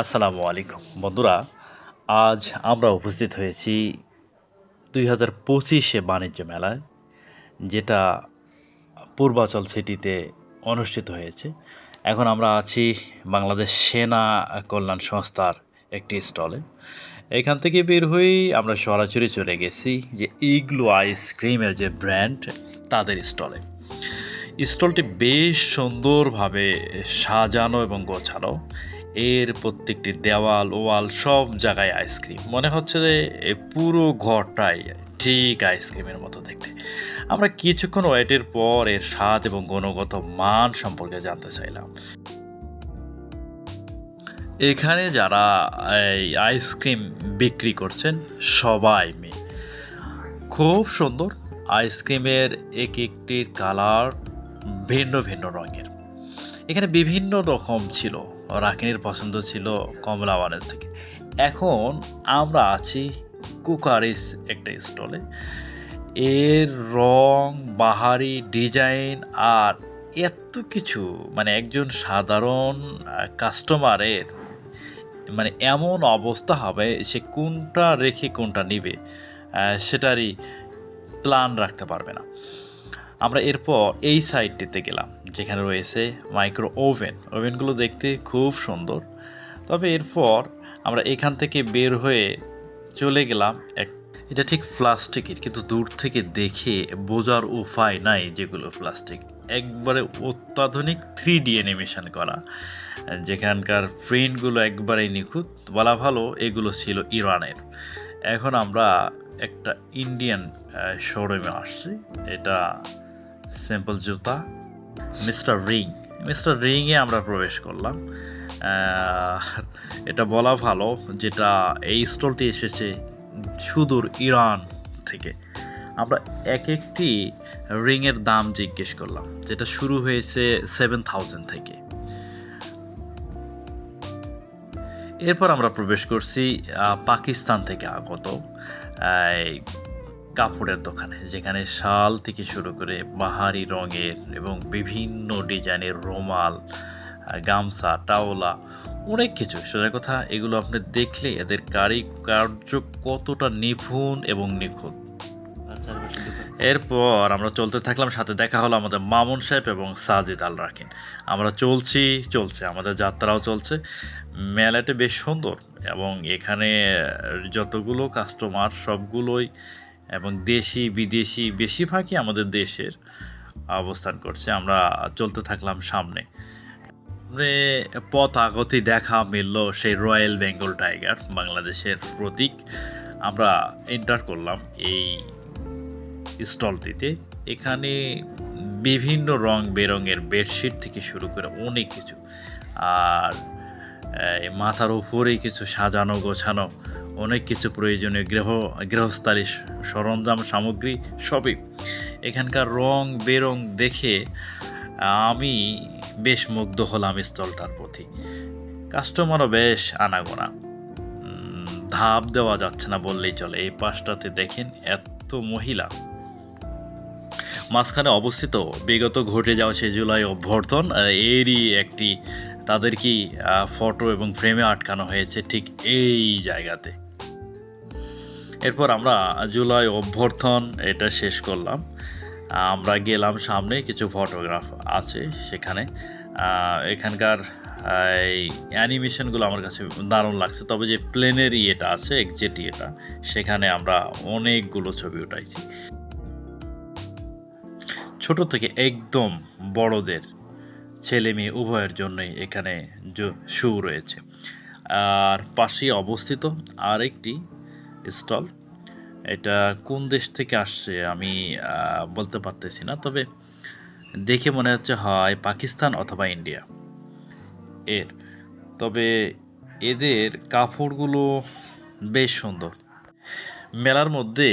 আসসালামু আলাইকুম। বন্ধুরা, আজ আমরা উপস্থিত হয়েছি দুই হাজার পঁচিশে বাণিজ্য মেলায়, যেটা পূর্বাচল সিটিতে অনুষ্ঠিত হয়েছে। এখন আমরা আছি বাংলাদেশ সেনা কল্যাণ সংস্থার একটি স্টলে। এখান থেকে বের হয়েই আমরা সরাসরি চলে গেছি যে ইগলু আইসক্রিমের যে ব্র্যান্ড, তাদের স্টলে। স্টলটি বেশ সুন্দরভাবে সাজানো এবং গোছানো। এর প্রত্যেকটি দেওয়াল, ওয়াল, সব জায়গায় আইসক্রিম। মনে হচ্ছে যে পুরো ঘরটাই ঠিক আইসক্রিমের মতো দেখতে। আমরা কিছুক্ষণ ওয়েটের পর এর স্বাদ এবং গুণগত মান সম্পর্কে জানতে চাইলাম। এখানে যারা এই আইসক্রিম বিক্রি করছেন, সবাই মেয়ে খুব সুন্দর। আইসক্রিমের এক একটির কালার ভিন্ন ভিন্ন রঙের। এখানে বিভিন্ন রকম ছিল। রাকিনের পছন্দ ছিল কমলা ওয়ানের থেকে। এখন আমরা আছি কুকারিস একটা স্টলে। এর রং, বাহারি, ডিজাইন আর এত কিছু মানে একজন সাধারণ কাস্টমারের মানে এমন অবস্থা হবে সে কোনটা রেখে কোনটা নিবে সেটারই প্ল্যান রাখতে পারবে না। আমরা এরপর এই সাইডটিতে গেলাম, যেখানে রয়েছে মাইক্রো ওভেন। ওভেনগুলো দেখতে খুব সুন্দর। তবে এরপর আমরা এখান থেকে বের হয়ে চলে গেলাম এক, এটা ঠিক প্লাস্টিকের, কিন্তু দূর থেকে দেখে বোঝার উপায় নাই যেগুলো প্লাস্টিক। একবারে অত্যাধুনিক থ্রি ডি অ্যানিমেশন করা, যেখানকার প্রিন্টগুলো একবারেই নিখুঁত, বলা ভালো এগুলো ছিল ইরানের। এখন আমরা একটা ইন্ডিয়ান শোরুমে আসছি। এটা সিম্পল জুতা মিস্টার রিং মিস্টার রিংয়ে আমরা প্রবেশ করলাম। এটা বলা ভালো যেটা এই স্টলটি এসেছে সুদূর ইরান থেকে। আমরা এক একটি রিংয়ের দাম জিজ্ঞেস করলাম, যেটা শুরু হয়েছে সেভেন থাউজেন্ড থেকে। এরপর আমরা প্রবেশ করছি পাকিস্তান থেকে আগত। কাপড়ের দোকানে যেখানে শাল থেকে শুরু করে বাহারি রঙের এবং বিভিন্ন ডিজাইনের রুমাল গামছা টাওলা অনেক কিছু। সোজা কথা এগুলো আপনি দেখলে এদের কারিকার্য কতটা নিপুণ এবং নিখুঁত। এরপর আমরা চলতে থাকলাম সাথে দেখা হলো আমাদের মামুন সাহেব এবং সাজিদ আল রাকিন। আমরা চলছি চলছে আমাদের যাত্রাও চলছে। মেলাটা বেশ সুন্দর এবং এখানে যতগুলো কাস্টমার সবগুলোই এবং দেশি, বিদেশি, বেশিরভাগই আমাদের দেশের অবস্থান করছে। আমরা চলতে থাকলাম সামনে। পথ আগতি দেখা মিলল সেই রয়্যাল বেঙ্গল টাইগার, বাংলাদেশের প্রতীক। আমরা এন্টার করলাম এই স্টলটিতে। এখানে বিভিন্ন রং বেরঙের বেডশিট থেকে শুরু করে অনেক কিছু। আর মাথার উপরেই কিছু সাজানো গোছানো অনেক কিছু প্রয়োজনীয় গৃহ গৃহস্থালী সরঞ্জাম, সামগ্রী সবই। এখানকার রং বেরং দেখে আমি বেশ মুগ্ধ হলাম স্থলটার প্রতি। কাস্টমারও বেশ আনাগোনা। ধাপ দেওয়া যাচ্ছে না বললেই চলে। এই পাশটাতে দেখেন এত মহিলা। মাঝখানে অবস্থিত, বিগত ঘটে যাওয়া সে জুলাই অভ্যর্থন এরই একটি তাদের কি ফটো এবং ফ্রেমে আটকানো হয়েছে ঠিক এই জায়গাতে। এরপর আমরা জুলাই অভ্যর্থন এটা শেষ করলাম। আমরা গেলাম সামনে কিছু ফটোগ্রাফ আছে সেখানে। এখানকার এই অ্যানিমেশনগুলো আমার কাছে দারুণ লাগছে। তবে যে প্লেনের ইয়েটা আছে একজেট ইয়েটা, সেখানে আমরা অনেকগুলো ছবি উঠাইছি। ছোট থেকে একদম বড়দের, ছেলে মেয়ে উভয়ের জন্যই এখানে শু রয়েছে। আর পাশে অবস্থিত আরেকটি স্টল এটা কোন দেশ থেকে আসছে আমি বলতে পারতেছি না, তবে দেখে মনে হচ্ছে হয় পাকিস্তান অথবা ইন্ডিয়া। এর, তবে এদের কাপড়গুলো বেশ সুন্দর। মেলার মধ্যে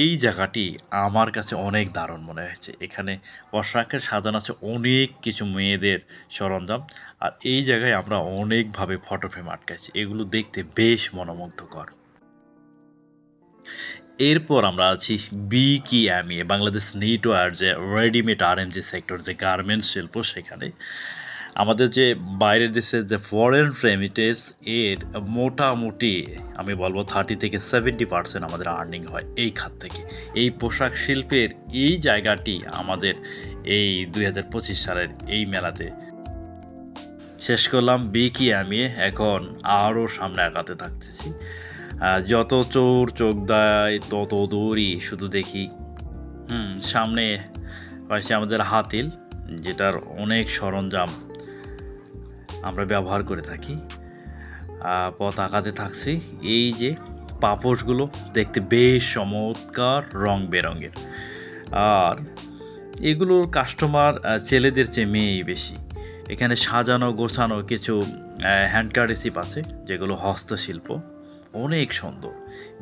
এই জায়গাটি আমার কাছে অনেক দারুণ মনে হয়েছে। এখানে পোশাকের সাধন আছে অনেক কিছু মেয়েদের সরঞ্জাম, আর এই জায়গায় আমরা অনেকভাবে ফটো ফ্রেম আটকাইছি। এগুলো দেখতে বেশ মনোমুগ্ধকর। এরপর আমরা আছি B K MA Bangladesh knitwear যে readymade R M G sector যে গার্মেন্টস শিল্প সেখানে। আমাদের যে বাইরের দেশের যে ফরেন রেমিটেন্স এর মোটামুটি আমি বলব থার্টি থেকে সেভেন্টি পার্সেন্ট আমাদের আর্নিং হয় এই খাত থেকে। এই পোশাক শিল্পের এই জায়গাটি আমাদের এই দুই হাজার পঁচিশ সালের এই মেলাতে। শেষ করলাম বিকি আমি এখন আরও সামনে আগাতে থাকতেছি। যত চোর চোখ দেয়, তত দৌড়ি শুধু দেখি। হুম, সামনে পাশে আমাদের হাতিল, যেটার অনেক সরঞ্জাম আমরা ব্যবহার করে থাকি। পথ আঁকাতে থাকছি। এই যে পাপোশগুলো দেখতে বেশ চমৎকার রং বেরঙের। আর এগুলোর কাস্টমার ছেলেদের চেয়ে মেয়েই বেশি। এখানে সাজানো গোছানো কিছু হ্যান্ডকার্ডিসিপ আছে, যেগুলো হস্তশিল্প। অনেক সুন্দর।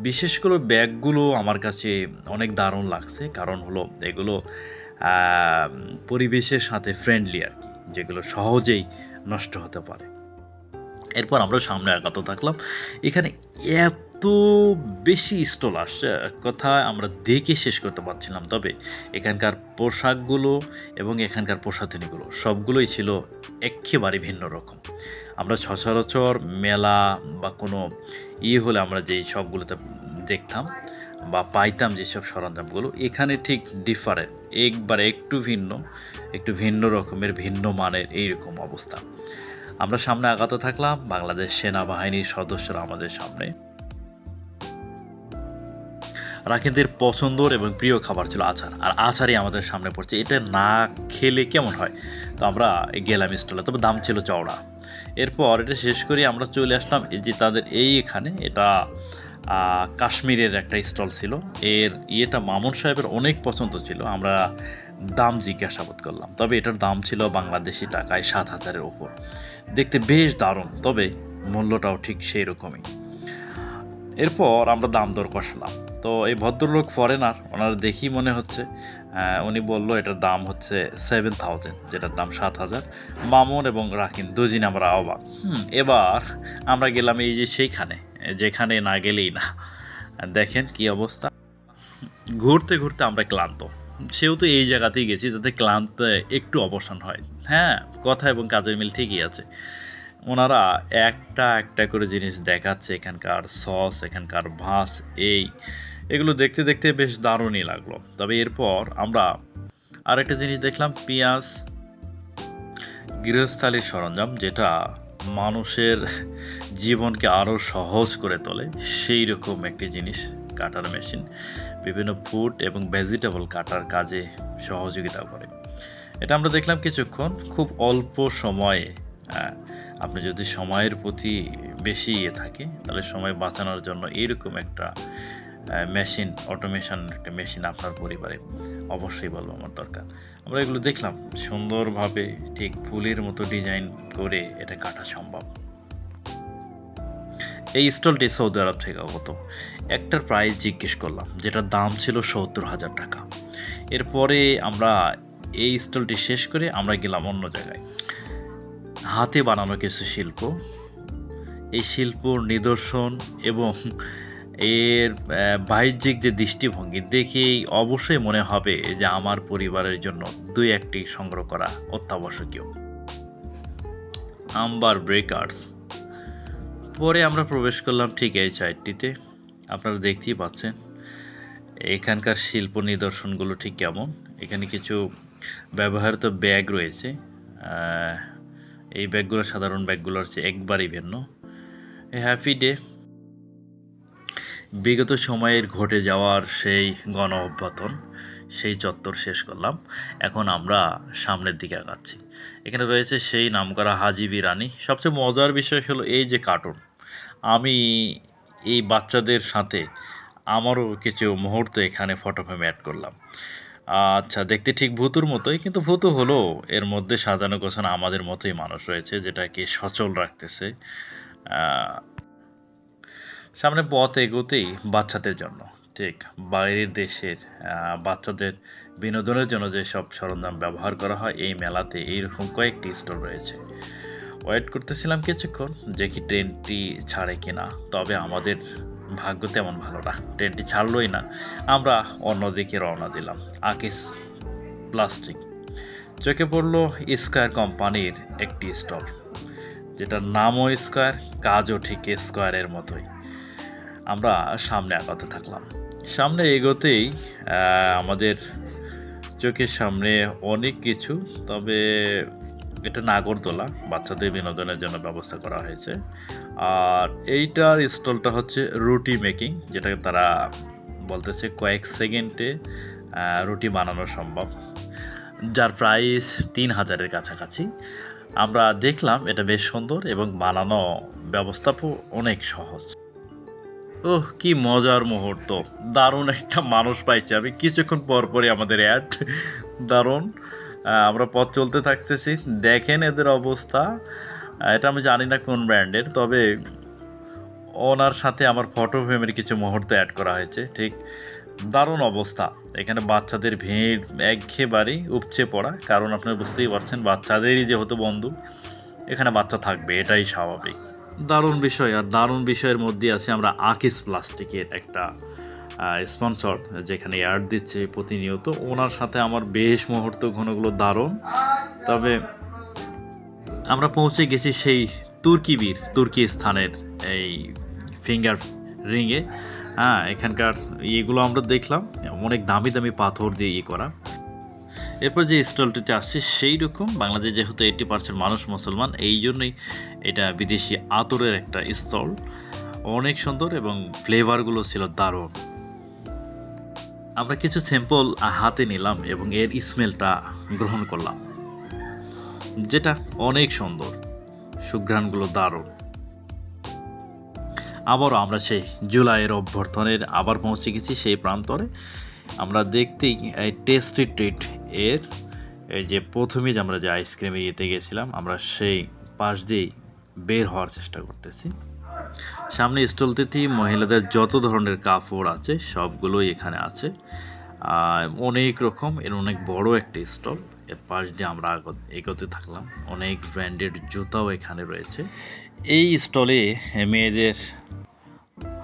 বিশেষ করে ব্যাগগুলো আমার কাছে অনেক দারুণ লাগছে। কারণ হলো এগুলো পরিবেশের সাথে ফ্রেন্ডলি আর কি, যেগুলো সহজেই নষ্ট হতে পারে। এরপর আমরা সামনে আগাতে থাকলাম। এখানে এত বেশি স্টল আসছে, কথা আমরা দেখে শেষ করতে পারছিলাম। তবে এখানকার পোশাকগুলো এবং এখানকার পোশাকিনীগুলো সবগুলোই ছিল একেবারে ভিন্ন রকম। আমরা সচরাচর মেলা বা কোনো ইয়ে হলে আমরা যেই সবগুলোতে দেখতাম বা পাইতাম যেসব সরঞ্জামগুলো, এখানে ঠিক ডিফারেন্ট একবার একটু ভিন্ন একটু ভিন্ন রকমের, ভিন্ন মানের এইরকম অবস্থা। আমরা সামনে আগাতে থাকলাম, বাংলাদেশ সেনাবাহিনীর সদস্যরা আমাদের সামনে। রাখিনদের পছন্দর এবং প্রিয় খাবার ছিল আচার, আর আচারই আমাদের সামনে পড়ছে। এটা না খেলে কেমন হয়? তো আমরা গেলাম স্টলে, তবে দাম ছিল চওড়া। এরপর এটা শেষ করে, আমরা চলে আসলাম এই যে তাদের এই এখানে, এটা কাশ্মীরের একটা স্টল ছিল। এর ইয়েটা মামুন সাহেবের অনেক পছন্দ ছিল, আমরা দাম জিজ্ঞাসাবাদ করলাম। তবে এটার দাম ছিল বাংলাদেশি টাকায় সাত হাজারের ওপর। দেখতে বেশ দারুণ, তবে মূল্যটাও ঠিক সেই রকমই এরপর আমরা দাম দর কষালাম। তো এই ভদ্রলোক ফরেনার ওনার দেখি মনে হচ্ছে উনি বলল এটার দাম হচ্ছে সেভেন থাউজেন্ড যেটার দাম সাত হাজার। মামুন এবং রাকিন দুজিন আমরা অবাক। হুম, এবার আমরা গেলাম এই যে সেইখানে, যেখানে না গেলেই না। দেখেন কি অবস্থা। ঘুরতে ঘুরতে আমরা ক্লান্ত। সেহেতু এই জায়গাতেই গেছি যাতে ক্লান্ত একটু অবসান হয়। হ্যাঁ কথা এবং কাজের মিল ঠিকই আছে। ওনারা একটা একটা করে জিনিস দেখাচ্ছে, এখানকার সস, এখানকার ভাস এই এগুলো দেখতে দেখতে বেশ দারুণই লাগল। তবে এরপর আমরা আরেকটা জিনিস দেখলাম পেঁয়াজ গৃহস্থালির সরঞ্জাম যেটা মানুষের জীবনকে আরও সহজ করে তোলে। সেই রকম একটি জিনিস কাটার মেশিন। বিভিন্ন ফুড এবং ভেজিটেবল কাটার কাজে সহযোগিতা করে। এটা আমরা দেখলাম কিছুক্ষণ খুব অল্প সময়ে আহ, আপনি যদি সময়ের প্রতি বেশি ইয়ে থাকে তাহলে সময় বাঁচানোর জন্য এইরকম একটা মেশিন অটোমেশন একটা মেশিন আপনার পরিবারে অবশ্যই বলব আমার দরকার। আমরা এগুলো দেখলাম, সুন্দরভাবে ঠিক ফুলের মতো ডিজাইন করে এটা কাটা সম্ভব। এই স্টলটি সৌদি আরব থেকে আগত একটার প্রাইস জিজ্ঞেস করলাম, যেটার দাম ছিল সত্তর হাজার টাকা। এরপরে আমরা এই স্টলটি শেষ করে আমরা গেলাম অন্য জায়গায়। হাতে বানানো কিছু শিল্প। এই শিল্পর নিদর্শন এবং এর বাহ্যিক যে দৃষ্টিভঙ্গি, দেখেই অবশ্যই মনে হবে যে আমার পরিবারের জন্য দুই একটি সংগ্রহ করা অত্যাবশ্যকীয়। আম্বার ব্রেকার্স পরে আমরা প্রবেশ করলাম ঠিক এই সাইডটিতে আপনারা দেখতেই পাচ্ছেন, এখানকার শিল্প নিদর্শনগুলো ঠিক কেমন। এখানে কিছু ব্যবহৃত ব্যাগ রয়েছে। এই ব্যাগগুলো সাধারণ ব্যাগগুলোর চেয়ে একবারই ভিন্ন। হ্যাপি ডে বিগত সময়ের ঘটে যাওয়ার সেই গণ অভ্যতন সেই চত্বর শেষ করলাম। এখন আমরা সামনের দিকে আগাচ্ছি। এখানে রয়েছে সেই নামকরা হাজি বিরানি। সবচেয়ে মজার বিষয় হলো এই যে কার্টুন আমি এই বাচ্চাদের সাথে আমারও কিছু মুহূর্ত এখানে ফটো ফ্রেম অ্যাড করলাম। আচ্ছা দেখতে ঠিক ভূতুর মতোই, কিন্তু ভূতু হলো এর মধ্যে সাজানো গোছানো আমাদের মতোই মানুষ রয়েছে, যেটাকে সচল রাখতেছে। সামনে পথ এগোতেই বাচ্চাদের জন্য। ঠিক, বাইরের দেশের বাচ্চাদের বিনোদনের জন্য যেসব সরঞ্জাম ব্যবহার করা হয়, এই মেলাতে এইরকম কয়েকটি স্টোর রয়েছে। ওয়েট করতেছিলাম কিছুক্ষণ, যে কি ট্রেনটি ছাড়ে কিনা। তবে আমাদের ভাগ্য তেমন ভালো না। ট্রেনটি ছাড়লোই না। আমরা অন্যদিকে রওনা দিলাম। আকিস প্লাস্টিক চোখে পড়ল স্কোয়ার কোম্পানির একটি স্টল যেটার নামও স্কোয়ার কাজও ঠিক স্কোয়ারের মতোই। আমরা সামনে আগাতে থাকলাম। সামনে এগোতেই আমাদের চোখের সামনে অনেক কিছু, তবে এটা নাগরদোলা বাচ্চাদের বিনোদনের জন্য ব্যবস্থা করা হয়েছে। আর এইটার স্টলটা হচ্ছে রুটি মেকিং যেটাকে তারা বলতেছে কয়েক সেকেন্ডে রুটি বানানো সম্ভব, যার প্রাইস তিন হাজারের কাছাকাছি। আমরা দেখলাম এটা বেশ সুন্দর এবং বানানো ব্যবস্থাও অনেক সহজ। ওহ কি মজার মুহূর্ত। দারুণ একটা মানুষ পাইছি আমি। কিছুক্ষণ পর পরই আমাদের অ্যাড দারুণ। আমরা পথ চলতে থাকতেছি। দেখেন এদের অবস্থা। এটা আমি জানি না কোন ব্র্যান্ডের, তবে ওনার সাথে আমার ফটো ফ্রেমের কিছু মুহূর্ত অ্যাড করা হয়েছে, ঠিক? দারুণ অবস্থা। এখানে বাচ্চাদের ভিড় একেবারেই উপচে পড়া, কারণ আপনারা বুঝতেই পারছেন, বাচ্চাদেরই যেহেতু বন্ধু, এখানে বাচ্চা থাকবে, এটাই স্বাভাবিক। দারুণ বিষয়, আর দারুণ বিষয়ের মধ্যে আছে আমরা আকিস প্লাস্টিকের একটা স্পন্সর যেখানে অ্যাড দিচ্ছে প্রতিনিয়ত। ওনার সাথে আমার বেশ মুহূর্ত ঘনগুলো দারুণ। তবে আমরা পৌঁছে গেছি সেই তুর্কিবীর তুর্কি স্থানের এই ফিঙ্গার রিংয়ে হ্যাঁ এখানকার ইয়েগুলো আমরা দেখলাম, অনেক দামি দামি পাথর দিয়ে ইয়ে করা। এরপর যে স্টলটিতে আসছে সেই রকম বাংলাদেশ যেহেতু এইটি পার্সেন্ট মানুষ মুসলমান, এই জন্যই এটা বিদেশি আতরের একটা স্টল। অনেক সুন্দর এবং ফ্লেভারগুলো ছিল দারুণ। আমরা কিছু স্যাম্পল হাতে নিলাম এবং এর স্মেলটা গ্রহণ করলাম, যেটা অনেক সুন্দর, সুঘ্রাণগুলো দারুণ। আবারও আমরা সেই জুলাইয়ের অভ্যর্থনের আবার পৌঁছে গেছি সেই প্রান্তরে। আমরা দেখতেই, এই টেস্টি ট্রিট এর, এই যে প্রথমে যে আমরা যে আইসক্রিমে ইয়েতে গেছিলাম, আমরা সেই পাশ দিয়েই বের হওয়ার চেষ্টা করতেছি। সামনে স্টলটিতে মহিলাদের যত ধরনের কাপড় আছে, সবগুলোই এখানে আছে। অনেক রকম, এর অনেক বড় একটা স্টল এর পাশ দিয়ে আমরা এগোতে থাকলাম। অনেক ব্র্যান্ডেড জুতাও এখানে রয়েছে। এই স্টলে মেয়েদের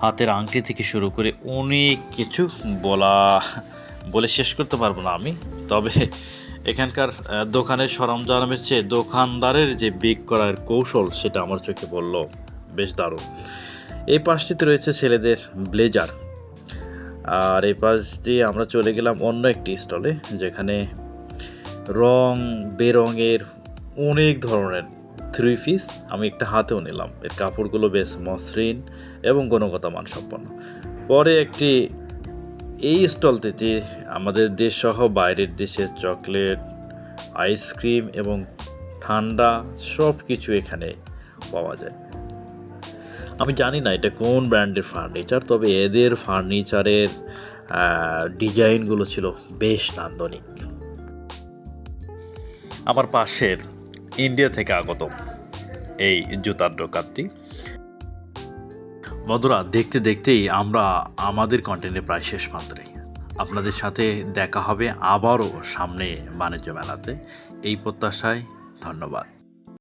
হাতের আংটি থেকে শুরু করে অনেক কিছু বলা, বলে শেষ করতে পারব না আমি। তবে এখানকার দোকানের সরঞ্জামের চেয়ে দোকানদারের যে বিক করার কৌশল সেটা আমার চোখে পড়ল বেশ দারুণ। এই পাশটিতে রয়েছে ছেলেদের ব্লেজার। আর এই পাশ দিয়ে আমরা চলে গেলাম অন্য একটি স্টলে, যেখানে রং বেরঙের অনেক ধরনের থ্রি পিস আমি একটা হাতেও নিলাম। এর কাপড়গুলো বেশ মসৃণ এবং গুণগত মানসম্পন্ন। পরে একটি এই স্টলটিতে আমাদের দেশসহ বাইরের দেশের চকলেট, আইসক্রিম এবং ঠান্ডা সব কিছু এখানে পাওয়া যায়। আমি জানি না এটা কোন ব্র্যান্ডের ফার্নিচার, তবে এদের ফার্নিচারের ডিজাইনগুলো ছিল বেশ নান্দনিক। আমার পাশের ইন্ডিয়া থেকে আগত এই জুতার দোকানটি। বন্ধুরা, দেখতে দেখতেই আমরা আমাদের কন্টেন্টে প্রায় শেষ মাত্রে। আপনাদের সাথে দেখা হবে আবারও সামনে বাণিজ্য মেলাতে। এই প্রত্যাশায় ধন্যবাদ।